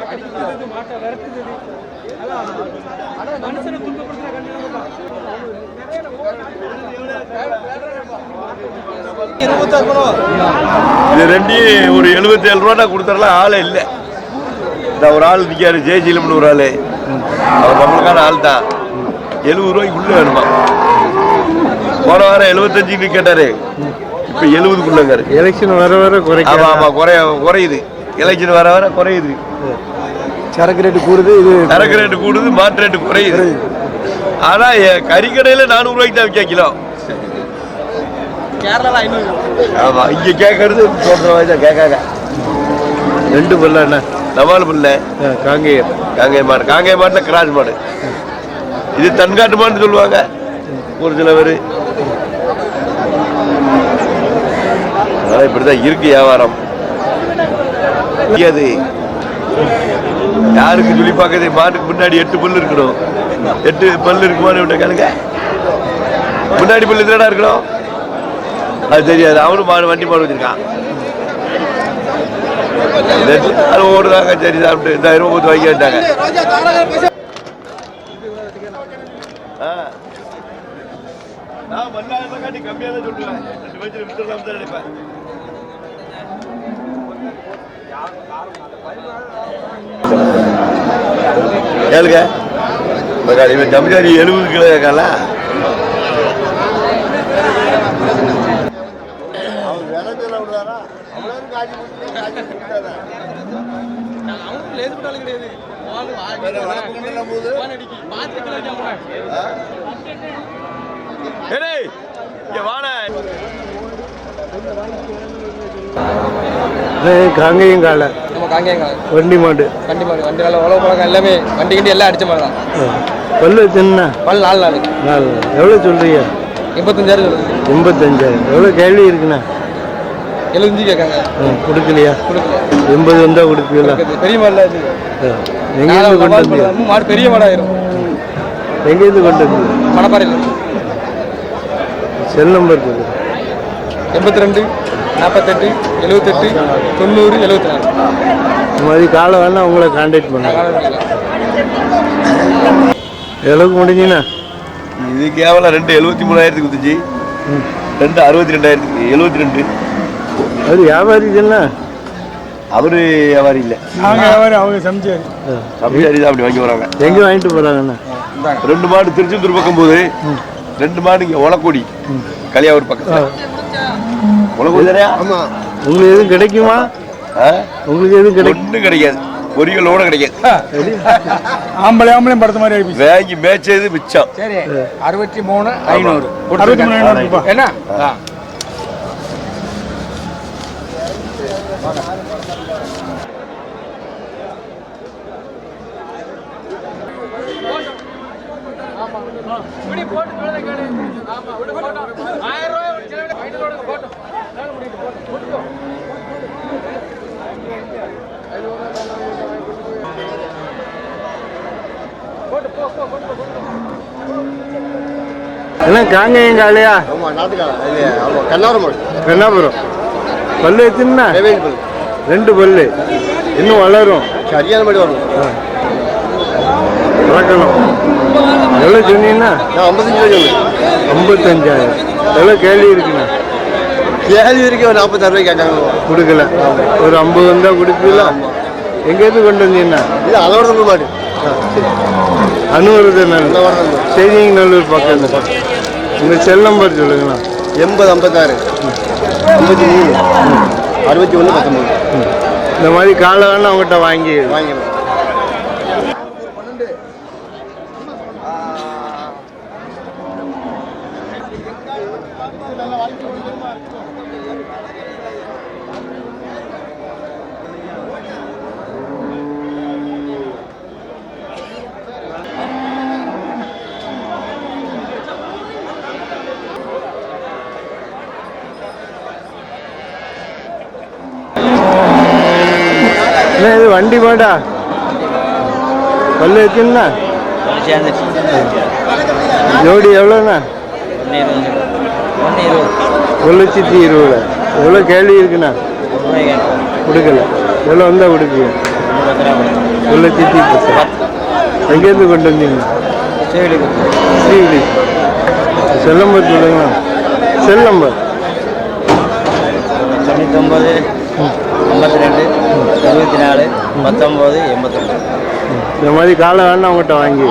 அடிக்கிறது மாட்டை விரட்டுது. அதான் மனுஷனை துன்பப்படுத்துற இது ரெண்டையும் ஒரு எழுபத்தி ஏழு ரூபா கொடுத்துடலாம் ஆளே இல்லை. இந்த ஒரு ஆள் நிற்காரு ஜெயசீலம்னு ஒரு ஆள். அவர் நம்மளுக்கான ஆள் தான். எழுபது ரூபாய்க்கு உள்ள வேணுமா? போன வாரம் எழுபத்தஞ்சுக்கு கேட்டாரு. இப்போ எழுபதுக்குள்ளங்காரு. எலெக்ஷன் வர வர ஆமா குறைக்க ஆமா குறைய குறையுது. எலெக்ஷன் வர வர குறையுது. சரக்கு ரேட்டு கூடுது இது சரக்கு ரேட்டு கூடுது மாட்டு ரேட்டு குறையுது. ஆனா எ- கறிக்கடையில நானூறு ரூபாய்க்கு தான் விற்க கிலோ. கேரளாவில் ஐநூறு. ஆமா இங்க கேட்கறது சொல்ற மாதிரி தான் கேட்காங்க ரெண்டு பல்ல என்ன? நவால் புல்ல. காங்கேயம். காங்கேய மாடு. காங்கேய மாட்டுல கிராஸ் மாடு. இது தன்காட்டு மாடுன்னு சொல்லுவாங்க. ஒரு சில பேர் அதனால இப்படிதான் இருக்கு வியாபாரம். அது யாருக்கு சொல்லி பார்க்கறது? மாட்டுக்கு முன்னாடி எட்டு பல்லு இருக்கணும். எட்டு பல்லு இருக்குமான்னு விட்ட கேளுங்க. முன்னாடி பல்லு தானே இருக்கணும்? அது தெரியாது. அவனும் மாடு வண்டி மாடு வச்சிருக்கான். அது ஓடுதாங்க சரி சாப்பிட்டு இந்த இருபது பத்து வாங்கி வந்தாங்க நான் மல்லாயிரம் காட்டி கம்மியாக தான் சொல்லுவேன். ரெண்டு பேச்சு விட்டுடலாம் தான் நினைப்பேன் கேளுங்க. இவன் ஜமிதாரி எழுபது கிலோ இங்க வாடா. காங்கேயம் காலை நம்ம காங்கேயங்க வண்டி மாடு வண்டி மாதிரி வண்டி வேலை உழவு பழக்கம் எல்லாமே வண்டி கிண்டி எல்லாம் அடிச்ச மாதிரி தான். பல்லு சின்ன பல் நாலு நாள் நாலு எவ்வளோ சொல்றீங்க? எண்பத்தஞ்சாயிரம் எண்பத்தஞ்சாயிரம். எவ்வளோ கேள்வி இருக்குண்ணா? எழுபத்தஞ்சு கேட்காங்க கொடுக்கலையா? கொடுக்கல. எண்பது வந்தால் கொடுப்பீங்களா. பெரிய மாடல. எங்கேருந்து கொண்டு வந்தீங்க? மாடு- மாடு பெரிய மாடாயிரும். எங்கேருந்து கொண்டு வந்தீங்க? மணப்பாறையில் செல் நம்பர் எண்பத்தி ரெண்டு. நாற்பத்தெட்டு எழுபத்தெட்டு தொண்ணூறு எழுபத்தி நாலு இந்த மாதிரி காலை வேணா உங்களை கான்டாக்ட் பண்ணுங்க. எவ்வளோக்கு முடிஞ்சுண்ணா இது கேவலம் ரெண்டு எழுபத்தி மூணாயிரத்துக்கு குத்துச்சு. ரெண்டு அறுபத்தி ரெண்டாயிரத்துக்கு எழுபத்தி ரெண்டு. அது வியாபாரி தானே? அவரு வியாபாரி இல்லை. அவங்க சமைச்சு சமைச்சாரி தான் அப்படி வாங்கி வராங்க. எங்கே வாங்கிட்டு போகிறாங்கண்ணா ரெண்டு மாடு திருச்செந்தூர் பக்கம் போகுது ரெண்டு மாடு இங்க ஒலக்கோடி கலியாவூர் பக்கத்துல. ஒலக்கோடி தானே ஆமா. உங்களுக்கு எதுவும் கிடைக்குமா? உங்களுக்கு எதுவும் கிடைக்கும் ஒன்றும் கிடைக்காது. ஒரு கிலோட கிடைக்காது ஆம்பளை ஆம்பளையும் படுத்த மாதிரி ஆயிடுச்சு. வாங்கி மேய்ச்சது மிச்சம். சரி அறுபத்தி மூணு ஐநூறு. அறுபத்தி மூணு ஐநூறு என்ன? காங்கேயம் காலையா ஆமா ஆமா கண்ணாவரம் மாடு கண்ணாபுரம். பல்லு எத்தினா ரெண்டு பல்லு. இன்னும் வளரும். சரியான மாடு வரும். வளர்க்கணும். எவ்வளோ சொன்னீங்கன்னா? ஐம்பத்தஞ்சு ஐம்பத்தஞ்சாயிரம். எவ்வளோ கேள்வி இருக்குண்ணா? கேள்வி வரைக்கும் ஒரு நாற்பத்தாறு ரூபாய் கேட்டாங்க. கொடுக்கல. ஒரு ஐம்பது வந்தால் கொடுப்பீங்களா? எங்கேருந்து கொண்டு வந்தீங்கன்னா? இது அதோட தமிழ் மாடு அனுவரது அதோட தமிழ் செய்திங்களூர் பக்கம். உங்கள் செல் நம்பர் சொல்லுங்கண்ணா. எண்பது ஐம்பத்தாறு. ஐம்பத்தி மூணு அறுபத்தி ஒன்று பத்தொம்பது. இந்த மாதிரி காலை வேணா அவங்ககிட்ட வாங்கி வாங்கிக்கலாம் இது வண்டி மாடா பல்லு இருக்குண்ணா ஜோடி எவ்வளோண்ணா? ஒரு லட்சத்தி இருபது. எவ்வளோ கேள்வி இருக்குண்ணா? கொடுக்கல. எவ்வளோ வந்தால் கொடுப்பீங்க? ஒரு லட்சத்தி எங்கேருந்து கொண்டு வந்தீங்க? ஸ்ரீவிடி செல் நம்பர் சொல்லுங்களா செல் நம்பர் தொண்ணூத்தொம்பது ஐம்பத்தி ரெண்டு. இருபத்தி நாலு பத்தொம்போது எண்பத்தொம்பது இந்த மாதிரி காலை வேணா அவங்ககிட்ட வாங்கி.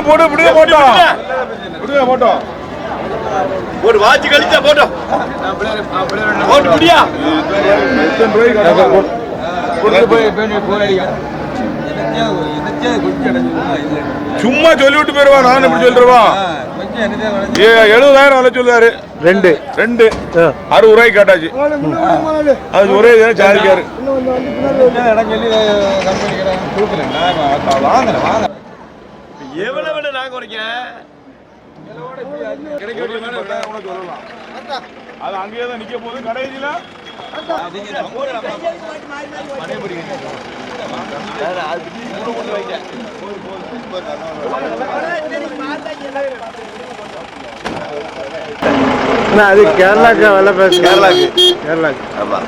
போட்டோம் இப்படியே போட்டோம் ஒரு வாட்சி கழிச்சா போட்டோம் போட்டு முடியா எத்தனை ரூபாய்க்கு கணக்கு போட்டு சும்மா சொல்லிவிட்டு போயிருவா நான் இப்படி சொல்லிடுவான் எழுபதாயிரம் விலை சொல்லுவாரு ரெண்டு. ரெண்டு. அறுபது ரூபாய்க்கு கேட்டாச்சு. அது ஒரே இதாக சாரிக்காரு எவ்வளவு நான் குறைக்க அது அங்கேயே தான் நிக்க போகுது கடைசியில அது கேரளாக்கு விலை பேச கேரளாக்கு. கேரளாக்கு ஆமா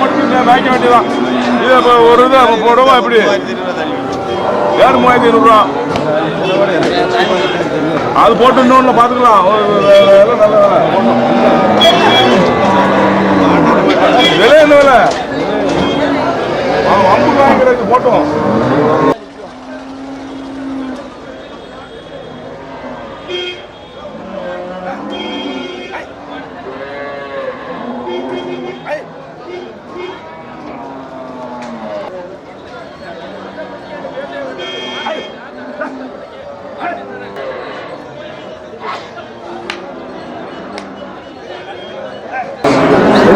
மட்டும் வாங்கிக்க வேண்டியதான் இது இப்போ ஒரு இது அப்போ போடுவோம் எப்படி வேறு மூவாயிரத்தி ஐநூறுரூவா அது போட்டு இன்னொன்று பார்த்துக்கலாம் ஒரு விலை நல்ல விலை விலை என்ன விலை அவன் அம்பு வாங்கிக்கிறது போட்டோம்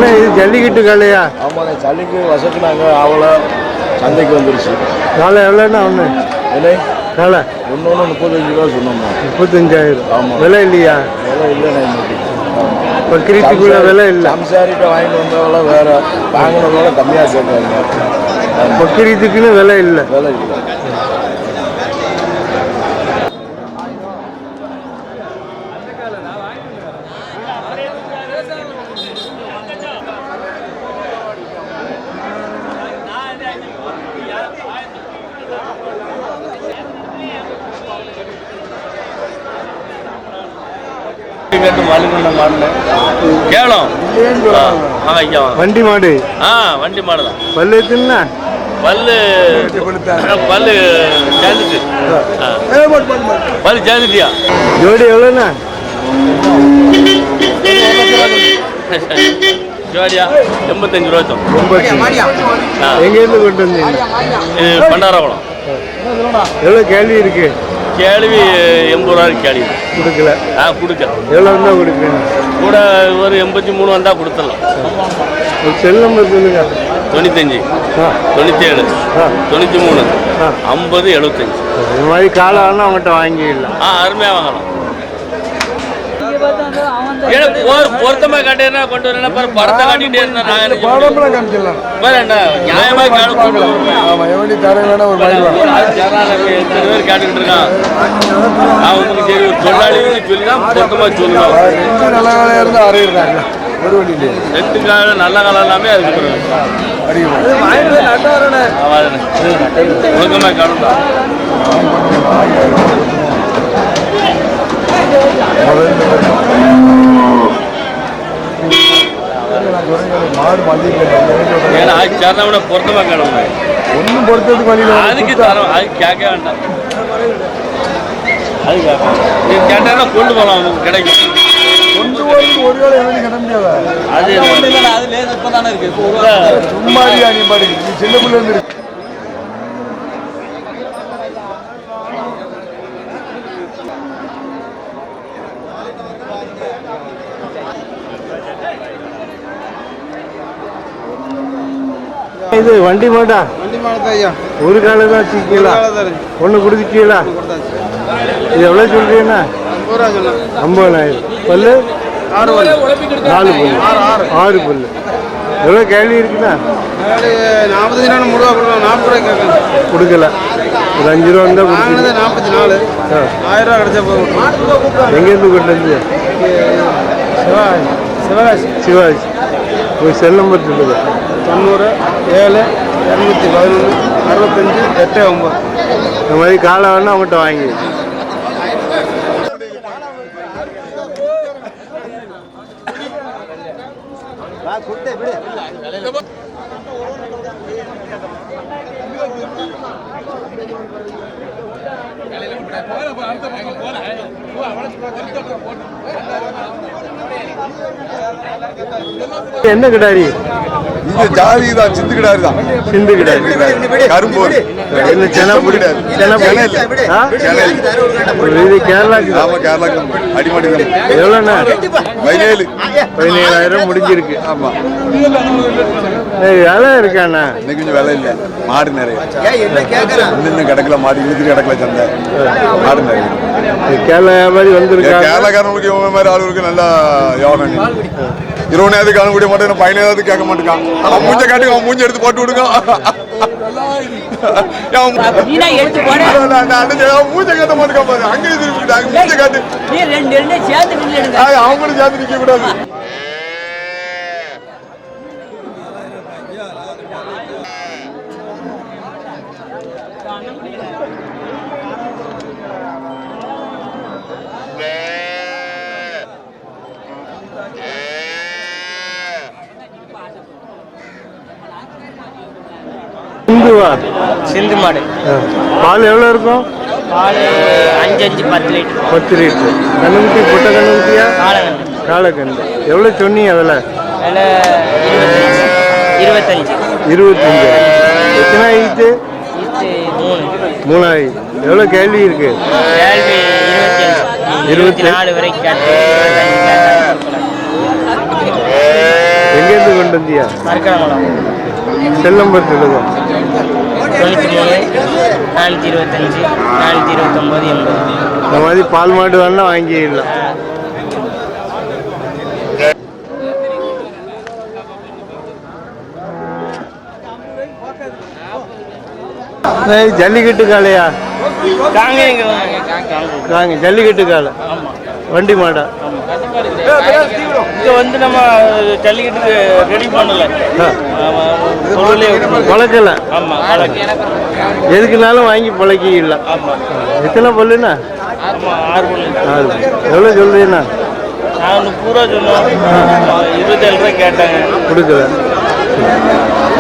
என்ன இது ஜல்லிக்கட்டு காலையா? ஆமாங்க சளிக்கு வசக்குனாங்க ஆவலை சந்தைக்கு வந்துருச்சு. காலை எவ்வளோண்ணா ஒன்று? விலை? காலை. ஒன்று ஒன்று முப்பத்தஞ்சு ரூபா சொன்னோம்மா முப்பத்தஞ்சாயிரம். ஆமா. விலை இல்லையா? விலை இல்லைண்ணா இன்னைக்கு. பக்கிரீத்துக்குள்ள விலை இல்லை. சம்சாரிட்ட வாங்கிட்டு வந்தவங்கள வேற வாங்கினதோட கம்மியாக கேட்காங்க பக்கிரீத்துக்குன்னு விலை இல்லை. விலை இல்லை. ஐயா வண்டி மாடு. ஆ வண்டி மாடு தான் பல்லு எத்துனா பல்லு பல்லு சேர்ந்துட்டு ஆ. பல்லு சேர்ந்துட்டியா ஜோடி எவ்வளோண்ணா? ஜோடியா? எண்பத்தஞ்சு ரூபா எங்கேருந்து கொண்டு வந்தீங்க? பண்டாரகுளம். எவ்வளோ கேள்வி இருக்கு? கேள்வி எண்பது ரூபா கேள்வி. கொடுக்கல. ஆ கொடுக்க எவ்வளோ வந்தால் கொடுப்பீங்க கூட ஒரு எண்பத்தி மூணு வந்தால் கொடுத்துடலாம். செல் நம்பர் சொல்லுங்க. தொண்ணூத்தஞ்சு. ஆ. தொண்ணூற்றி ஏழு ஆ. தொண்ணூற்றி மூணு. ஐம்பது எழுபத்தஞ்சு. இந்த மாதிரி காலை வேணா அவங்ககிட்ட வாங்கிடலாம். ஆ அருமையாக வாங்கலாம். பொருத்தமா காட்டினா கொண்டு படத்தை காட்டிட்டே நியாயமா கொண்டு வருவேன். ஜனால எத்தனை பேர் கேட்டுக்கிட்டு இருக்கான்? நான் உங்களுக்கு சரி ஒரு தொழிலாளின்னு சொல்லி தான் பொருத்தமா நல்ல அறையிறாங்க. ஒரு வண்டியிலே ரெண்டு காலம் நல்ல காலம் எல்லாமே அதுக்கு பிறகு மாடு மல்லிகை ஏன்னா அது சேர்ந்தவன பொருத்தமா கிளம்பு ஒன்றும் பொறுத்ததுக்கு வழியில் அதுக்கு தரோம். அது கேட்க வேண்டாம். அது கேட்க நீ கேட்டாலும் கொண்டு போகலாம் உங்களுக்கு கிடைக்கும். கொண்டு போய் ஒரு வேளை எழுதி கட்ட முடியாது? அது சும்மாடியா நீ பாடி நீ சின்ன பிள்ளை இது வண்டி மாட்டா வண்டி மாடத்தை ஐயா? ஒரு காலை தான் சீக்கிங்களா ஒன்று கொடுத்துட்டீங்களா? இது எவ்வளோ சொல்லலாம் ஐம்பதாயிரம். பல்லு? ஆறு நாலு பல்லு. ஆறு பல்லு. எவ்வளோ கேள்வி இருக்குண்ணா? நாற்பத்தஞ்சு ரூபா மூணு ரூபா கொடுக்கலாம். நாற்பது ரூபாய் கொடுக்கல. ஒரு அஞ்சு ரூபா இருந்தால் வாங்கினது நாற்பத்தி நாலு. ஆயிரம் ரூபா கிடைச்சா போதும். எங்கேருந்து கொண்டு வந்து சிவகாசி. சிவகாசி. சிவாஜி உங்கள் செல் நம்பர் சொல்லுங்க. தொண்ணூறு ஏழு இரநூத்தி பதினொன்று அறுபத்தஞ்சு எட்டு ஒம்பது இந்த மாதிரி காலை வேணா அவங்ககிட்ட வாங்கி. என்ன கிடாரி? இது ஜாதி தான். சிந்து கிடாரி தான் சிந்து கிடாரி கரும்பு என்ன சென பிடி சென பிடி ஆ? இது கேரளாக்கு ஆமா கேரளாக்கு அடிமாடி எவ்வளோண்ணா? பதினேழு. பதினேழாயிரம் முடிஞ்சிருக்கு. ஆமா. விலை இருக்காண்ணா இன்னைக்கு கொஞ்சம் விலை இல்ல. மாடு நிறைய. இன்னும் கிடக்கல மாடு இழுத்துட்டு கிடக்கல சந்தை. மாடு நிறைய. இது கேரளா வியாபாரி வந்திருக்காங்க கேரளாக்காரங்களுக்கு இவங்க மாதிரி ஆளுங்களுக்கு நல்லா யோகம் இருபது நேரத்துக்கு முடிய மாட்டேன் பதினேழாவது கேட்க மாட்டேங்கான் அவன் மூஞ்ச காட்டி அவன் மூஞ்ச எடுத்து போட்டு விடுங்க அந்த மூஞ்ச காட்ட மாட்டேங்க பாரு அங்கே மூஞ்ச காட்டு நீ அவங்களும் சேர்த்து நிக்க கூடாது இந்துவா சிந்து மாடு. பால் எவ்வளோ இருக்கும்? பால் அஞ்சு அஞ்சு பத்து லிட்டர். பத்து லிட்டர். கண்ணுக்குட்டி புட்ட கண்ணுக்குட்டியா? காலக்கண்டு எவ்வளோ சொன்னீங்க விலை? விலை இருபத்தஞ்சு. இருபத்தஞ்சு. எத்தனை ஆயிடுச்சு இது மூணு. மூணாயிரம் எவ்வளோ கேள்வி இருக்கு? கேள்வி இருபத்தி நாலு வரைக்கும். எங்கேருந்து கொண்டு வந்தியா? மரக்கரங்குளம் செல் நம்பர் சொல்லுங்க தொண்ணூற்றி மூணு நானூற்றி இருபத்தஞ்சு நானூற்றி இருபத்தொம்போது எண்பது. இந்த மாதிரி பால் மாடு வேணா வாங்கிடலாம். ஜல்லிக்கட்டு எங்க வாங்க ஜல்லிக்கட்டு காளை. வண்டி மாடா. இங்க வந்து நம்ம ஜல்லிக்கட்டுக்கு ரெடி பண்ணல. பழக்கல. எதுக்குனாலும் வாங்கி ஆமா. எத்தனை பல்லுண்ணா? எவ்வளோ நான் ஒன்று பூரா சொன்னோம் இருபத்தேழு ரூபாய் கேட்டாங்க. கொடுக்கல.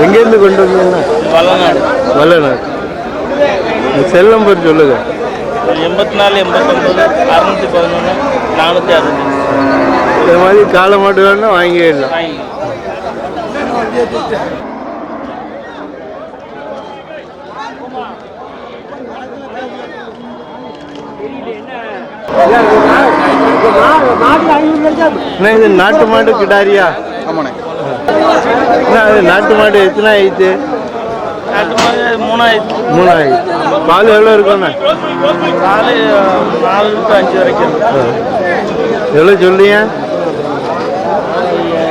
எங்கேருந்து கொண்டு வந்தீங்கண்ணா? வல்லநாடு. வல்லநாடு. செல் நம்பர் சொல்லுங்க. எண்பத்தி நாலு எண்பத்தொம்பது அறுநூத்தி பதினொன்று நானூற்றி அறுபத்தஞ்சு. இந்த மாதிரி காளை மாடு வேணா வாங்கிடலாம். அண்ணா இது நாட்டு மாடு கிடாரியா? ஆமாண்ணே அது நாட்டு மாடு எத்தனை ஆயிடுச்சு? நாட்டு மாடு மூணாயிரத்தி மூணாயிரம் பால் எவ்வளோ இருக்கும்ண்ணா நாலு நாலு டு அஞ்சு வரைக்கும் எவ்வளோ சொல்லியா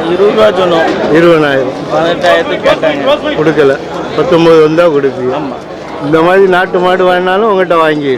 இருபது ரூபா சொன்னோம் இருபதாயிரம். பதினெட்டாயிரத்து கேட்டாங்க கொடுக்கல. பத்தொம்பது வந்தால் கொடுப்பீங்க. இந்த மாதிரி நாட்டு மாடு வாங்கினாலும் உங்கள்கிட்ட வாங்கி